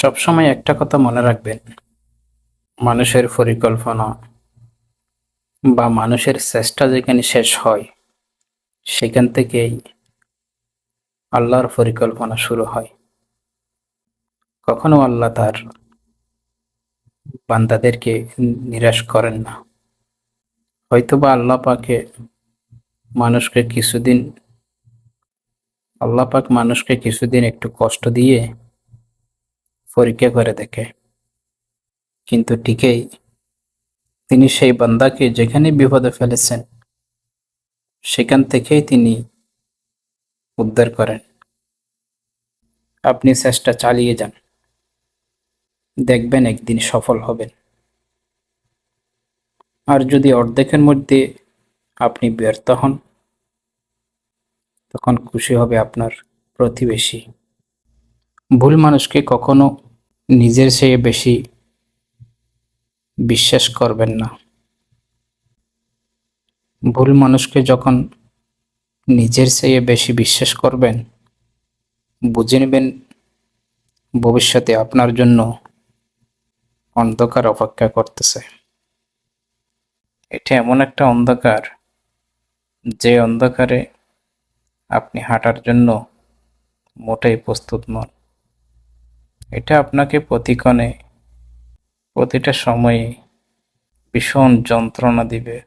সবসময় একটা কথা মনে রাখবেন। মানুষের পরিকল্পনা বা মানুষের চেষ্টা যেখানে শেষ হয়, সেখান থেকেই আল্লাহর পরিকল্পনা শুরু হয়। কখনো আল্লাহ তার বান্দাদেরকে নিরাশ করেন না। হয়তোবা আল্লাহ পাকে মানুষকে কিছুদিন, আল্লাহ পাক মানুষকে কিছুদিন একটু কষ্ট দিয়ে পরীক্ষা করে দেখে। কিন্তু ঠিকই তিনি সেই বান্দাকে যেখানে বিপদে ফেলেছেন, সেখান থেকেই তিনি উদ্ধার করেন। আপনি চেষ্টা চালিয়ে যান। দেখবেন একদিন সফল হবেন। আর যদি অর্ধেকের মধ্যে আপনি ব্যর্থ হন, তখন খুশি হবে আপনার প্রতিবেশী। ভুল মানুষকে কখনো নিজের চেয়ে বেশি বিশ্বাস করবেন না। ভুল মানুষকে যখন নিজের চেয়ে বেশি বিশ্বাস করবেন, বুঝে নেবেন ভবিষ্যতে আপনার জন্য অন্ধকার অপেক্ষা করতেছে। এটা এমন একটা অন্ধকার, যে অন্ধকারে আপনি হাঁটার জন্য মোটেই প্রস্তুত নন। এটা আপনাকে প্রতিক্ষণে, প্রতিটা সময়ে ভীষণ যন্ত্রণা দিবে,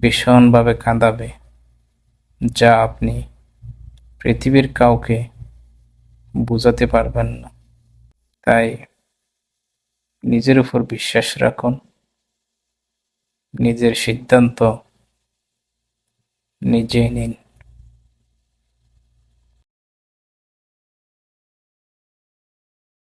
ভীষণভাবে কাঁদাবে, যা আপনি পৃথিবীর কাউকে বোঝাতে পারবেন না। তাই নিজের উপর বিশ্বাস রাখুন, নিজের সিদ্ধান্ত নিজেই নিন।